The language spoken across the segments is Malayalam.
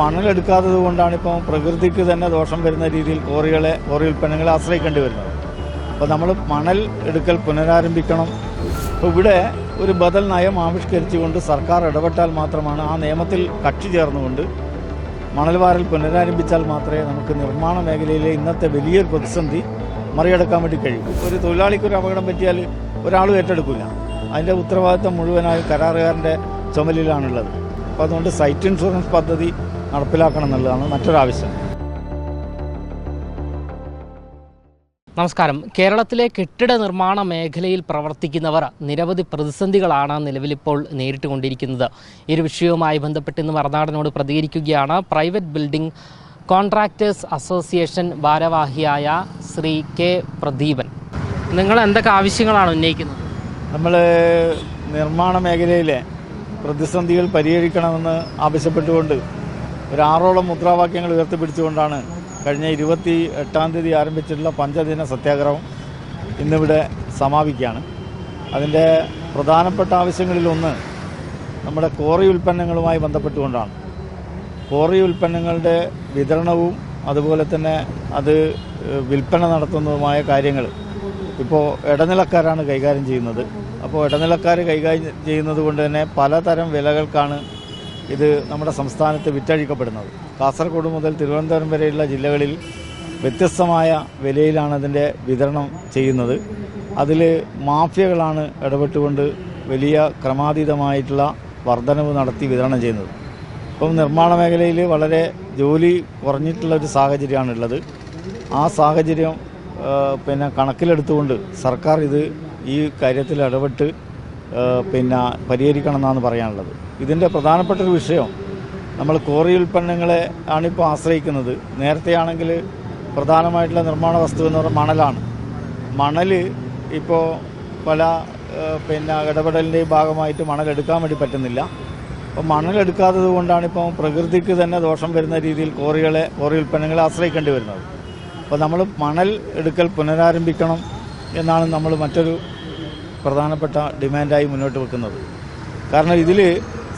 മണലെടുക്കാത്തത് കൊണ്ടാണ് ഇപ്പം പ്രകൃതിക്ക് തന്നെ ദോഷം വരുന്ന രീതിയിൽ കോറികളെ കോറി ഉൽപ്പന്നങ്ങളെ ആശ്രയിക്കേണ്ടി വരുന്നത്. അപ്പോൾ നമ്മൾ മണൽ എടുക്കൽ പുനരാരംഭിക്കണം. അപ്പോൾ ഇവിടെ ഒരു ബദൽ നയം ആവിഷ്കരിച്ചുകൊണ്ട് സർക്കാർ ഇടപെട്ടാൽ മാത്രമാണ് ആ നിയമത്തിൽ കക്ഷി ചേർന്നുകൊണ്ട് മണൽവാരൽ പുനരാരംഭിച്ചാൽ മാത്രമേ നമുക്ക് നിർമ്മാണ മേഖലയിലെ ഇന്നത്തെ വലിയൊരു പ്രതിസന്ധി മറികടക്കാൻ വേണ്ടി കഴിയും. ഒരു തൊഴിലാളിക്ക് ഒരു അപകടം പറ്റിയാൽ ഒരാളും ഏറ്റെടുക്കില്ല. അതിന്റെ ഉത്തരവാദിത്തം മുഴുവനായും കരാറുകാരന്റെ ചുമലിലാണുള്ളത്. അപ്പോൾ അതുകൊണ്ട് സൈറ്റ് ഇൻഷുറൻസ് പദ്ധതി നടപ്പിലാക്കണം എന്നുള്ളതാണ് മറ്റൊരാവശ്യം. നമസ്കാരം. കേരളത്തിലെ കെട്ടിട നിർമ്മാണ മേഖലയിൽ പ്രവർത്തിക്കുന്നവർ നിരവധി പ്രതിസന്ധികളാണ് നിലവിലിപ്പോൾ നേരിട്ടുകൊണ്ടിരിക്കുന്നത്. ഈ ഒരു വിഷയവുമായി ബന്ധപ്പെട്ട് ഇന്ന് മറുനാടനോട് പ്രതികരിക്കുകയാണ് പ്രൈവറ്റ് ബിൽഡിംഗ് കോൺട്രാക്ടേഴ്സ് അസോസിയേഷൻ ഭാരവാഹിയായ ശ്രീ കെ പ്രദീപൻ. നിങ്ങൾ എന്തൊക്കെ ആവശ്യങ്ങളാണ് ഉന്നയിക്കുന്നത്? നമ്മൾ നിർമ്മാണ മേഖലയിലെ പ്രതിസന്ധികൾ പരിഹരിക്കണമെന്ന് ആവശ്യപ്പെട്ടുകൊണ്ട് ഒരു ആറോളം മുദ്രാവാക്യങ്ങൾ ഉയർത്തിപ്പിടിച്ചുകൊണ്ടാണ് കഴിഞ്ഞ ഇരുപത്തി എട്ടാം തീയതി ആരംഭിച്ചിട്ടുള്ള പഞ്ചദിന സത്യാഗ്രഹം ഇന്നിവിടെ സമാപിക്കുകയാണ്. അതിന്റെ പ്രധാനപ്പെട്ട ആവശ്യങ്ങളിലൊന്ന് നമ്മുടെ കോറി ഉൽപ്പന്നങ്ങളുമായി ബന്ധപ്പെട്ടുകൊണ്ടാണ്. കോറി ഉൽപ്പന്നങ്ങളുടെ വിതരണവും അതുപോലെ തന്നെ അത് വിൽപ്പന നടത്തുന്നതുമായ കാര്യങ്ങൾ ഇപ്പോൾ ഇടനിലക്കാരാണ് കൈകാര്യം ചെയ്യുന്നത്. അപ്പോൾ ഇടനിലക്കാർ കൈകാര്യം ചെയ്യുന്നത് കൊണ്ട് തന്നെ പലതരം വിലകൾക്കാണ് ഇത് നമ്മുടെ സംസ്ഥാനത്ത് വിറ്റഴിക്കപ്പെടുന്നത്. കാസർഗോഡ് മുതൽ തിരുവനന്തപുരം വരെയുള്ള ജില്ലകളിൽ വ്യത്യസ്തമായ വിലയിലാണ് അതിന്റെ വിതരണം ചെയ്യുന്നത്. അതിൽ മാഫിയകളാണ് ഇടപെട്ടുകൊണ്ട് വലിയ ക്രമാതീതമായിട്ടുള്ള വർധനവ് നടത്തി വിതരണം ചെയ്യുന്നത്. ഇപ്പം നിർമ്മാണ മേഖലയിൽ വളരെ ജോലി കുറഞ്ഞിട്ടുള്ള ഒരു സാഹചര്യമാണുള്ളത്. ആ സാഹചര്യം പിന്നെ കണക്കിലെടുത്തുകൊണ്ട് സർക്കാർ ഇത് ഈ കാര്യത്തിൽ ഇടപെട്ട് പിന്നെ പരിഹരിക്കണം എന്നാണ് പറയാനുള്ളത്. ഇതിന്റെ പ്രധാനപ്പെട്ട ഒരു വിഷയം നമ്മൾ കോറി ഉൽപ്പന്നങ്ങളെ ആണിപ്പോൾ ആശ്രയിക്കുന്നത്. നേരത്തെയാണെങ്കിൽ പ്രധാനമായിട്ടുള്ള നിർമ്മാണ വസ്തു എന്ന് പറഞ്ഞാൽ മണലാണ്. മണൽ ഇപ്പോൾ പല പിന്നെ ഇടപെടലിന്റെയും ഭാഗമായിട്ട് മണലെടുക്കാൻ വേണ്ടി പറ്റുന്നില്ല. അപ്പോൾ മണലെടുക്കാത്തത് കൊണ്ടാണ് ഇപ്പോൾ പ്രകൃതിക്ക് തന്നെ ദോഷം വരുന്ന രീതിയിൽ കോറികളെ കോറി ഉൽപ്പന്നങ്ങളെ ആശ്രയിക്കേണ്ടി വരുന്നത്. അപ്പോൾ നമ്മൾ മണൽ എടുക്കൽ പുനരാരംഭിക്കണം എന്നാണ് നമ്മൾ മറ്റൊരു പ്രധാനപ്പെട്ട ഡിമാൻഡായി മുന്നോട്ട് വെക്കുന്നത്. കാരണം ഇതിൽ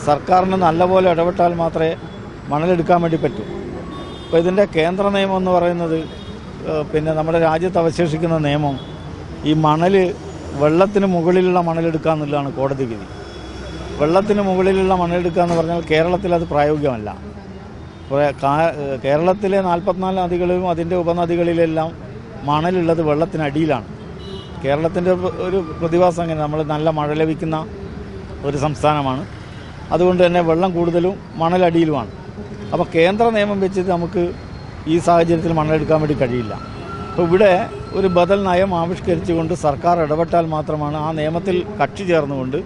സർക്കാരിന് നല്ലപോലെ ഇടപെട്ടാൽ മാത്രമേ മണലെടുക്കാൻ വേണ്ടി പറ്റൂ. അപ്പോൾ ഇതിന്റെ കേന്ദ്ര നിയമം എന്ന് പറയുന്നത് പിന്നെ നമ്മുടെ രാജ്യത്ത് അവശേഷിക്കുന്ന നിയമം ഈ മണൽ വെള്ളത്തിന് മുകളിലുള്ള മണലെടുക്കുക എന്നുള്ളതാണ് കോടതി വിധി. വെള്ളത്തിന് മുകളിലുള്ള മണലെടുക്കുക എന്ന് പറഞ്ഞാൽ കേരളത്തിൽ അത് പ്രായോഗികമല്ല. കേരളത്തിലെ നാൽപ്പത്തിനാല് നദികളിലും അതിന്റെ ഉപനദികളിലെല്ലാം മണലുള്ളത് വെള്ളത്തിനടിയിലാണ് കേരളത്തിന്റെ ഒരു പ്രതിഭാസം അങ്ങനെ നമ്മൾ നല്ല മഴ ലഭിക്കുന്ന ഒരു സംസ്ഥാനമാണ്. അതുകൊണ്ട് തന്നെ വെള്ളം കൂടുതലും മണലടിയിലുമാണ്. അപ്പോൾ കേന്ദ്ര നിയമം വെച്ചിട്ട് നമുക്ക് ഈ സാഹചര്യത്തിൽ മണലെടുക്കാൻ വേണ്ടി കഴിയില്ല. അപ്പോൾ ഇവിടെ ഒരു ബദൽ നയം ആവിഷ്കരിച്ചുകൊണ്ട് സർക്കാർ ഇടപെട്ടാൽ മാത്രമാണ് ആ നിയമത്തിൽ കക്ഷി ചേർന്നുകൊണ്ട്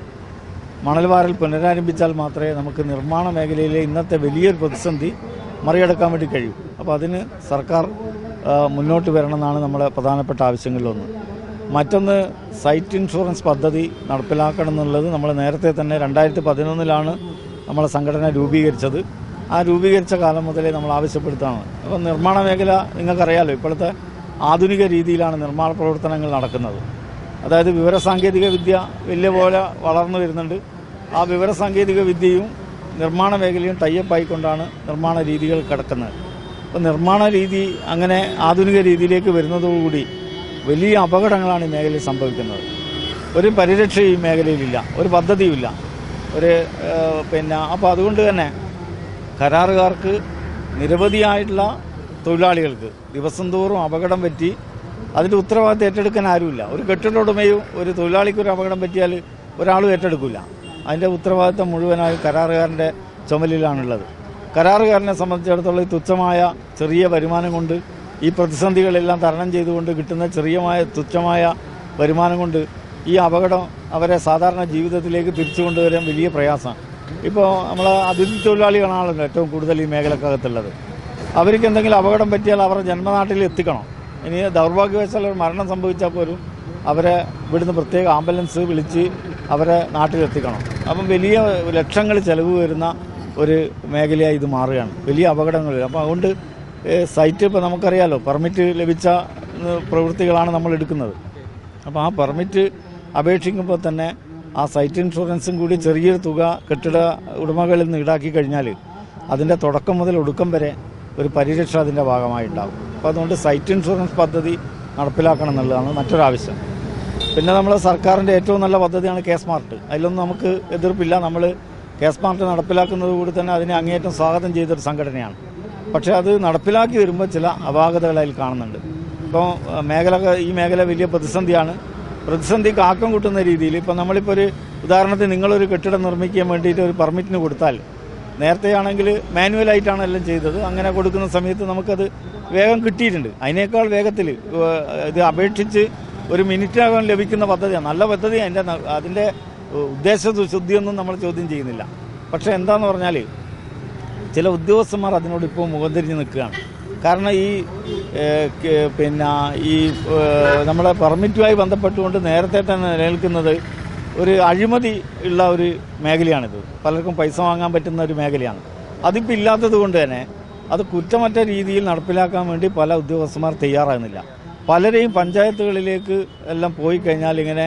മണൽവാരൽ പുനരാരംഭിച്ചാൽ മാത്രമേ നമുക്ക് നിർമ്മാണ മേഖലയിലെ ഇന്നത്തെ വലിയൊരു പ്രതിസന്ധി മറികടക്കാൻ വേണ്ടി കഴിയൂ. അപ്പോൾ അതിന് സർക്കാർ മുന്നോട്ട് വരണമെന്നാണ് നമ്മുടെ പ്രധാനപ്പെട്ട ആവശ്യങ്ങളിലൊന്ന്. മറ്റൊന്ന് സൈറ്റ് ഇൻഷുറൻസ് പദ്ധതി നടപ്പിലാക്കണം എന്നുള്ളത് നമ്മൾ നേരത്തെ തന്നെ രണ്ടായിരത്തി പതിനൊന്നിലാണ് നമ്മളെ സംഘടന രൂപീകരിച്ചത്. ആ രൂപീകരിച്ച കാലം മുതലേ നമ്മൾ ആവശ്യപ്പെടുത്താണ്. അപ്പോൾ നിർമ്മാണ മേഖല നിങ്ങൾക്കറിയാലോ ഇപ്പോഴത്തെ ആധുനിക രീതിയിലാണ് നിർമ്മാണ പ്രവർത്തനങ്ങൾ നടക്കുന്നത്. അതായത് വിവരസാങ്കേതിക വിദ്യ വലിയ പോലെ വളർന്നു വരുന്നുണ്ട്. ആ വിവരസാങ്കേതിക വിദ്യയും നിർമ്മാണ മേഖലയും ടൈപ്പായിക്കൊണ്ടാണ് നിർമ്മാണ രീതികൾ കിടക്കുന്നത്. അപ്പോൾ നിർമ്മാണ രീതി അങ്ങനെ ആധുനിക രീതിയിലേക്ക് വരുന്നതോടുകൂടി വലിയ അപകടങ്ങളാണ് ഈ മേഖലയിൽ സംഭവിക്കുന്നത്. ഒരു പരിരക്ഷയും ഈ മേഖലയിലില്ല. ഒരു പദ്ധതിയുമില്ല. ഒരു പിന്നെ അപ്പോൾ അതുകൊണ്ട് തന്നെ കരാറുകാർക്ക് നിരവധിയായിട്ടുള്ള തൊഴിലാളികൾക്ക് ദിവസം തോറും അപകടം പറ്റി അതിന്റെ ഉത്തരവാദിത്തം ഏറ്റെടുക്കാൻ ആരുമില്ല. ഒരു കെട്ടിട ഉടമയും ഒരു തൊഴിലാളിക്കൊരു അപകടം പറ്റിയാൽ ഒരാളും ഏറ്റെടുക്കില്ല അതിന്റെ ഉത്തരവാദിത്തം മുഴുവനായി കരാറുകാരന്റെ ചുമലിലാണുള്ളത്. കരാറുകാരനെ സംബന്ധിച്ചിടത്തോളം തുച്ഛമായ ചെറിയ വരുമാനം കൊണ്ട് ഈ പ്രതിസന്ധികളെല്ലാം തരണം ചെയ്തുകൊണ്ട് കിട്ടുന്ന ചെറിയമായ തുച്ഛമായ വരുമാനം കൊണ്ട് ഈ അപകടം അവരെ സാധാരണ ജീവിതത്തിലേക്ക് തിരിച്ചു കൊണ്ടുവരാൻ വലിയ പ്രയാസമാണ്. ഇപ്പോൾ നമ്മൾ അതിഥി തൊഴിലാളികളാണല്ലോ ഏറ്റവും കൂടുതൽ ഈ മേഖലക്കകത്തുള്ളത്. അവർക്ക് എന്തെങ്കിലും അപകടം പറ്റിയാൽ അവരുടെ ജന്മനാട്ടിൽ എത്തിക്കണം. ഇനി ദൗർഭാഗ്യവശാൽ ഒരു മരണം സംഭവിച്ചാൽ പോലും അവരെ ഇവിടുന്ന് പ്രത്യേക ആംബുലൻസ് വിളിച്ച് അവരെ നാട്ടിലെത്തിക്കണം. അപ്പം വലിയ ലക്ഷങ്ങൾ ചിലവ് വരുന്ന ഒരു മേഖലയായി ഇത് മാറുകയാണ്. വലിയ അപകടങ്ങൾ. അപ്പോൾ അതുകൊണ്ട് സൈറ്റ് ഇപ്പോൾ നമുക്കറിയാലോ. പെർമിറ്റ് ലഭിച്ച പ്രവൃത്തികളാണ് നമ്മൾ എടുക്കുന്നത്. അപ്പോൾ ആ പെർമിറ്റ് അപേക്ഷിക്കുമ്പോൾ തന്നെ ആ സൈറ്റ് ഇൻഷുറൻസും കൂടി ചെറിയൊരു തുക കെട്ടിട ഉടമകളിൽ നിന്ന് ഈടാക്കി കഴിഞ്ഞാൽ അതിന്റെ തുടക്കം മുതൽ ഒടുക്കം വരെ ഒരു പരിരക്ഷ അതിന്റെ ഭാഗമായി ഉണ്ടാകും അപ്പോൾ അതുകൊണ്ട് സൈറ്റ് ഇൻഷുറൻസ് പദ്ധതി നടപ്പിലാക്കണം എന്നുള്ളതാണ് മറ്റൊരാവശ്യം. പിന്നെ നമ്മൾ സർക്കാരിന്റെ ഏറ്റവും നല്ല പദ്ധതിയാണ് കെ സ്മാർട്ട്. അതിലൊന്നും നമുക്ക് എതിർപ്പില്ല. നമ്മൾ കെ സ്മാർട്ട് നടപ്പിലാക്കുന്നത് കൂടി തന്നെ അതിനെ അങ്ങേയറ്റം സ്വാഗതം ചെയ്തൊരു സംഘടനയാണ്. പക്ഷേ അത് നടപ്പിലാക്കി വരുമ്പോൾ ചില അപാകതകൾ അതിൽ കാണുന്നുണ്ട്. ഇപ്പോൾ മേഖല ഈ മേഖല വലിയ പ്രതിസന്ധിയാണ്. പ്രതിസന്ധി കാക്കം കൂട്ടുന്ന രീതിയിൽ ഇപ്പോൾ നമ്മളിപ്പോൾ ഒരു ഉദാഹരണത്തിന് നിങ്ങളൊരു കെട്ടിടം നിർമ്മിക്കാൻ വേണ്ടിയിട്ട് ഒരു പെർമിറ്റിന് കൊടുത്താൽ നേരത്തെയാണെങ്കിൽ മാനുവലായിട്ടാണ് എല്ലാം ചെയ്തത്. അങ്ങനെ കൊടുക്കുന്ന സമയത്ത് നമുക്കത് വേഗം കിട്ടിയിട്ടുണ്ട്. അതിനേക്കാൾ വേഗത്തിൽ ഇത് അപേക്ഷിച്ച് ഒരു മിനിറ്റിനകം ലഭിക്കുന്ന പദ്ധതിയാണ്. നല്ല പദ്ധതി അതിന്റെ അതിന്റെ ഉദ്ദേശ ശുദ്ധിയൊന്നും നമ്മൾ ചോദ്യം ചെയ്യുന്നില്ല. പക്ഷേ എന്താണെന്ന് പറഞ്ഞാൽ ചില ഉദ്യോഗസ്ഥന്മാർ അതിനോട് ഇപ്പോൾ മുഖം തിരിഞ്ഞ് നിൽക്കുകയാണ്. കാരണം ഈ പിന്നെ ഈ നമ്മളെ പെർമിറ്റുമായി ബന്ധപ്പെട്ടുകൊണ്ട് നേരത്തെ തന്നെ നിലനിൽക്കുന്നത് ഒരു അഴിമതി ഉള്ള ഒരു മേഖലയാണിത്. പലർക്കും പൈസ വാങ്ങാൻ പറ്റുന്ന ഒരു മേഖലയാണ്. അതിപ്പോൾ ഇല്ലാത്തത് കൊണ്ട് തന്നെ അത് കുറ്റമറ്റ രീതിയിൽ നടപ്പിലാക്കാൻ വേണ്ടി പല ഉദ്യോഗസ്ഥന്മാർ തയ്യാറാകുന്നില്ല. പലരെയും പഞ്ചായത്തുകളിലേക്ക് എല്ലാം പോയി കഴിഞ്ഞാൽ ഇങ്ങനെ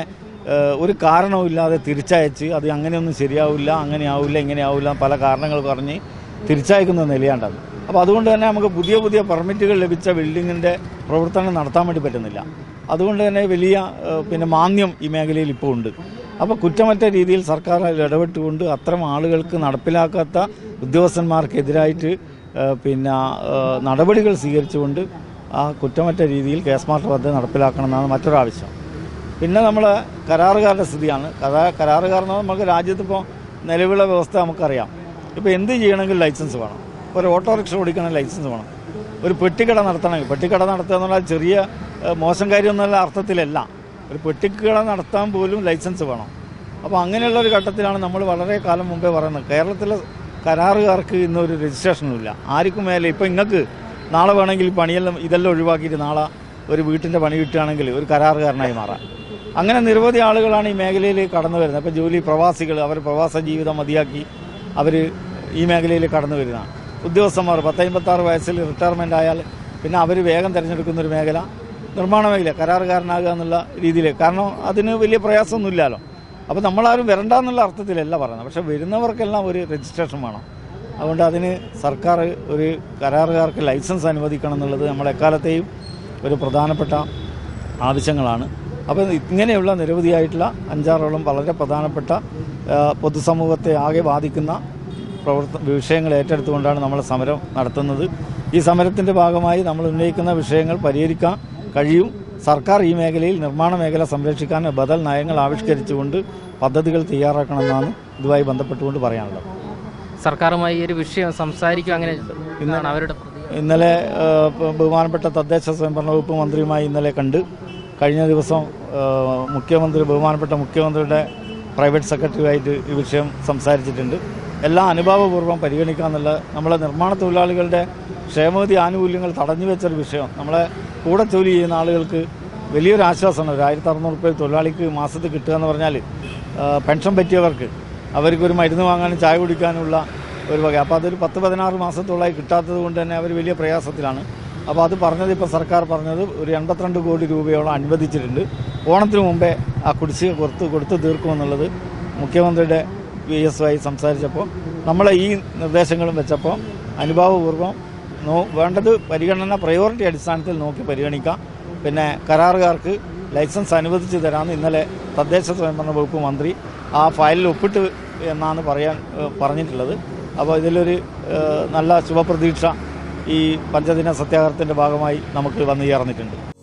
ഒരു കാരണവുമില്ലാതെ തിരിച്ചയച്ച് അത് അങ്ങനെയൊന്നും ശരിയാവില്ല അങ്ങനെയാവില്ല ഇങ്ങനെയാവില്ല പല കാരണങ്ങൾ പറഞ്ഞ് തിരിച്ചയക്കുന്ന നിലയാണ്ടത് അപ്പോൾ അതുകൊണ്ട് തന്നെ നമുക്ക് പുതിയ പുതിയ പെർമിറ്റുകൾ ലഭിച്ച ബിൽഡിങ്ങിന്റെ പ്രവർത്തനം നടത്താൻ വേണ്ടി പറ്റുന്നില്ല. അതുകൊണ്ട് തന്നെ വലിയ പിന്നെ മാന്യം ഈ മേഖലയിൽ ഇപ്പോൾ ഉണ്ട്. അപ്പോൾ കുറ്റമറ്റ രീതിയിൽ സർക്കാർ ഇടപെട്ടുകൊണ്ട് അത്തരം ആളുകൾക്ക് നടപ്പിലാക്കാത്ത ഉദ്യോഗസ്ഥന്മാർക്കെതിരായിട്ട് പിന്നെ നടപടികൾ സ്വീകരിച്ചുകൊണ്ട് ആ കുറ്റമറ്റ രീതിയിൽ കേസ് മാർട്ട് പദ്ധതി നടപ്പിലാക്കണമെന്നാണ് മറ്റൊരാവശ്യം. പിന്നെ നമ്മൾ കരാറുകാരുടെ സ്ഥിതിയാണ്. കരാ പറഞ്ഞാൽ നമുക്ക് രാജ്യത്തിപ്പോൾ നിലവിലുള്ള വ്യവസ്ഥ നമുക്കറിയാം. ഇപ്പോൾ എന്ത് ചെയ്യണമെങ്കിൽ ലൈസൻസ് വേണം. ഒരു ഓട്ടോറിക്ഷ ഓടിക്കണമെങ്കിൽ ലൈസൻസ് വേണം. ഒരു പെട്ടിക്കട നടത്തണമെങ്കിൽ പെട്ടിക്കട നടത്തുക എന്നുള്ള ചെറിയ മോശം കാര്യം എന്നുള്ള അർത്ഥത്തിലല്ല. ഒരു പെട്ടിക്കട നടത്താൻ പോലും ലൈസൻസ് വേണം. അപ്പോൾ അങ്ങനെയുള്ള ഒരു ഘട്ടത്തിലാണ് നമ്മൾ വളരെ കാലം മുമ്പേ പറയുന്നത്. കേരളത്തിലെ കരാറുകാർക്ക് ഇന്നൊരു രജിസ്ട്രേഷനും ഇല്ല ആർക്കും മേലെ ഇപ്പോൾ നിങ്ങൾക്ക് നാളെ വേണമെങ്കിൽ പണിയെല്ലാം ഇതെല്ലാം ഒഴിവാക്കിയിട്ട് നാളെ ഒരു വീട്ടിന്റെ പണി കിട്ടുകയാണെങ്കിൽ ഒരു കരാറുകാരനായി മാറാം. അങ്ങനെ നിരവധി ആളുകളാണ് ഈ മേഖലയിൽ കടന്നു വരുന്നത്. അപ്പോൾ ജോലി പ്രവാസികൾ അവർ പ്രവാസ ജീവിതം മതിയാക്കി അവർ ഈ മേഖലയിൽ കടന്നു വരുന്നതാണ് ഉദ്യോഗസ്ഥന്മാർ പത്തൈമ്പത്താറ് വയസ്സിൽ റിട്ടയർമെന്റ് ആയാൽ പിന്നെ അവർ വേഗം തിരഞ്ഞെടുക്കുന്ന ഒരു മേഖല നിർമ്മാണ മേഖല കരാറുകാരനാകുക എന്നുള്ള രീതിയിൽ കാരണം അതിന് വലിയ പ്രയാസമൊന്നുമില്ലല്ലോ അപ്പോൾ നമ്മളാരും വരണ്ട എന്നുള്ള അർത്ഥത്തിലല്ല പറയുന്നത്. പക്ഷേ വരുന്നവർക്കെല്ലാം ഒരു രജിസ്ട്രേഷൻ വേണം. അതുകൊണ്ട് അതിന് സർക്കാർ ഒരു കരാറുകാർക്ക് ലൈസൻസ് അനുവദിക്കണം എന്നുള്ളത് നമ്മളെക്കാലത്തെയും ഒരു പ്രധാനപ്പെട്ട ആവശ്യങ്ങളാണ്. അപ്പോൾ ഇങ്ങനെയുള്ള നിരവധിയായിട്ടുള്ള അഞ്ചാറോളം വളരെ പ്രധാനപ്പെട്ട പൊതുസമൂഹത്തെ ആകെ ബാധിക്കുന്ന പ്രവർത്ത വിഷയങ്ങൾ ഏറ്റെടുത്തുകൊണ്ടാണ് നമ്മൾ സമരം നടത്തുന്നത്. ഈ സമരത്തിന്റെ ഭാഗമായി നമ്മൾ ഉന്നയിക്കുന്ന വിഷയങ്ങൾ പരിഹരിക്കാൻ കഴിയും. സർക്കാർ ഈ മേഖലയിൽ നിർമ്മാണ മേഖല സംരക്ഷിക്കാൻ ബദൽ നയങ്ങൾ ആവിഷ്കരിച്ചുകൊണ്ട് പദ്ധതികൾ തയ്യാറാക്കണമെന്നാണ് ഇതുമായി ബന്ധപ്പെട്ടുകൊണ്ട് പറയാനുള്ളത്. സർക്കാരുമായി ഈ ഒരു വിഷയം സംസാരിക്കുക അങ്ങനെ ഇന്നാണ് അവരുടെ. ഇന്നലെ ബഹുമാനപ്പെട്ട തദ്ദേശ സ്വയംഭരണ വകുപ്പ് മന്ത്രിയുമായി ഇന്നലെ കണ്ട് കഴിഞ്ഞ ദിവസം മുഖ്യമന്ത്രി ബഹുമാനപ്പെട്ട മുഖ്യമന്ത്രിയുടെ പ്രൈവറ്റ് സെക്രട്ടറിയുമായിട്ട് ഈ വിഷയം സംസാരിച്ചിട്ടുണ്ട്. എല്ലാം അനുഭാവപൂർവം പരിഗണിക്കാമെന്നുള്ള നമ്മളെ നിർമ്മാണ തൊഴിലാളികളുടെ ക്ഷേമനിധി ആനുകൂല്യങ്ങൾ തടഞ്ഞു വെച്ചൊരു വിഷയം. നമ്മളെ കൂടെ ജോലി ചെയ്യുന്ന ആളുകൾക്ക് വലിയൊരു ആശ്വാസമാണ്. ഒരു ആയിരത്തി അറുന്നൂറ് രൂപ തൊഴിലാളിക്ക് മാസത്തിൽ കിട്ടുക എന്ന് പറഞ്ഞാൽ പെൻഷൻ പറ്റിയവർക്ക് അവർക്കൊരു മരുന്ന് വാങ്ങാനും ചായ കുടിക്കാനുള്ള ഒരു വക. അപ്പോൾ അതൊരു പത്ത് പതിനാറ് മാസത്തോളമായി കിട്ടാത്തത് കൊണ്ട് തന്നെ അവർ വലിയ പ്രയാസത്തിലാണ്. അപ്പോൾ അത് പറഞ്ഞത് ഇപ്പോൾ സർക്കാർ പറഞ്ഞത് ഒരു എൺപത്തിരണ്ട് കോടി രൂപയോളം അനുവദിച്ചിട്ടുണ്ട്. ഓണത്തിന് മുമ്പേ ആ കുടിശ്ശിക കൊടുത്ത് കൊടുത്ത് തീർക്കുമെന്നുള്ളത് മുഖ്യമന്ത്രിയുടെ വി എസ് വൈ സംസാരിച്ചപ്പോൾ നമ്മളെ ഈ നിർദ്ദേശങ്ങളും വെച്ചപ്പോൾ അനുഭാവപൂർവം നോ വേണ്ടത് പരിഗണന പ്രയോറിറ്റി അടിസ്ഥാനത്തിൽ നോക്കി പരിഗണിക്കാം. പിന്നെ കരാറുകാർക്ക് ലൈസൻസ് അനുവദിച്ചു തരാമെന്ന് ഇന്നലെ തദ്ദേശ സ്വയംഭരണ വകുപ്പ് മന്ത്രി ആ ഫയലിൽ ഒപ്പിട്ട് എന്നാണ് പറയാൻ പറഞ്ഞിട്ടുള്ളത്. അപ്പോൾ ഇതിലൊരു നല്ല ശുഭപ്രതീക്ഷ ഈ പഞ്ചദിന സത്യാഗ്രഹത്തിന്റെ ഭാഗമായി നമുക്ക് വന്നു ചേർന്നിട്ടുണ്ട്.